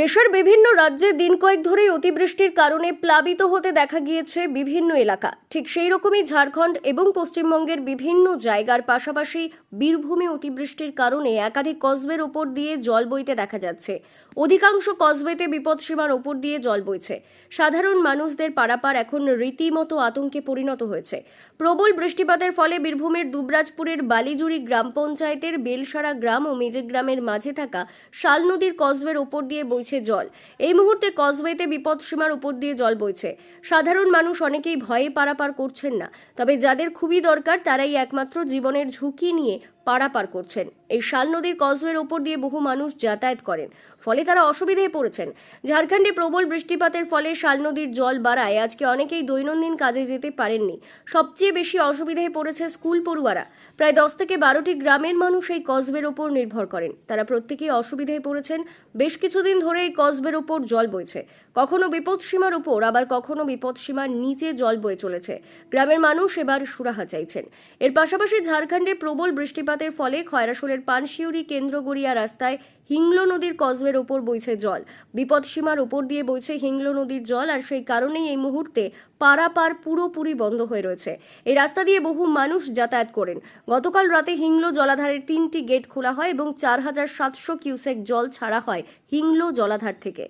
দেশের বিভিন্ন রাজ্যে দিন কয়েক ধরেই অতিবৃষ্টির কারণে প্লাবিত হতে দেখা গিয়েছে বিভিন্ন এলাকা। ঠিক সেই রকমই ঝাড়খণ্ড এবং পশ্চিমবঙ্গের বিভিন্ন জায়গার পাশাপাশি বীরভূমে অতিবৃষ্টির কারণে একাধিক কসবের ওপর দিয়ে জল বইতে দেখা যাচ্ছে। অধিকাংশ কসবেতে বিপদসীমার ওপর দিয়ে জল বইছে। সাধারণ মানুষদের পারাপার এখন রীতিমতো আতঙ্কে পরিণত হয়েছে। প্রবল বৃষ্টিপাতের ফলে বীরভূমের দুবরাজপুরের বালিজুড়ি গ্রাম পঞ্চায়েতের বেলসারা গ্রাম ও মেজে গ্রামের মাঝে থাকা শাল নদীর কসবের ওপর দিয়ে বইছে জল। এই মুহূর্তে কজওয়েতে বিপদ সীমার উপর দিয়ে জল বইছে। সাধারণ মানুষ অনেকেই ভয়ে পারাপার করছেন না। তবে যাদের খুবই দরকার, তারাই একমাত্র জীবনের ঝুঁকি নিয়ে পারাপার করছেন। এই শাল নদীর কসওয়ের ওপর দিয়ে বহু মানুষ যাতায়াত করেন। ফলে তারা অসুবিধায় পড়েছেন। ঝাড়খণ্ডে প্রবল বৃষ্টিপাতের ফলে শাল নদীর জল বাড়ায় আজকে অনেকেই দৈনন্দিন কাজে যেতে পারেননি। সবচেয়ে বেশি অসুবিধায় পড়েছে স্কুল পড়ুয়ারা। প্রায় দশ থেকে বারোটি গ্রামের মানুষ এই কসবের ওপর নির্ভর করেন। তারা প্রত্যেকেই অসুবিধায় পড়েছেন। বেশ কিছুদিন ধরে এই কসবের ওপর জল বইছে। কখনো বিপদসীমার ওপর, আবার কখনো বিপদসীমার নিচে জল বয়ে চলেছে। গ্রামের মানুষ এবার সুরাহা চাইছেন। এর পাশাপাশি ঝাড়খণ্ডে প্রবল বৃষ্টিপাতের ফলে খয়রাসোলের পানশিউরি কেন্দ্রগড়িয়া রাস্তায় হিংলো নদীর কসবের ওপর বইছে জল। বিপদসীমার ওপর দিয়ে বইছে হিংলো নদীর জল আর সেই কারণেই এই মুহূর্তে পারাপার পুরোপুরি বন্ধ হয়ে রয়েছে। এই রাস্তা দিয়ে বহু মানুষ যাতায়াত করেন। গতকাল রাতে হিংলো জলাধারের তিনটি গেট খোলা হয় এবং চার হাজার সাতশো কিউসেক জল ছাড়া হয় হিংলো জলাধার থেকে।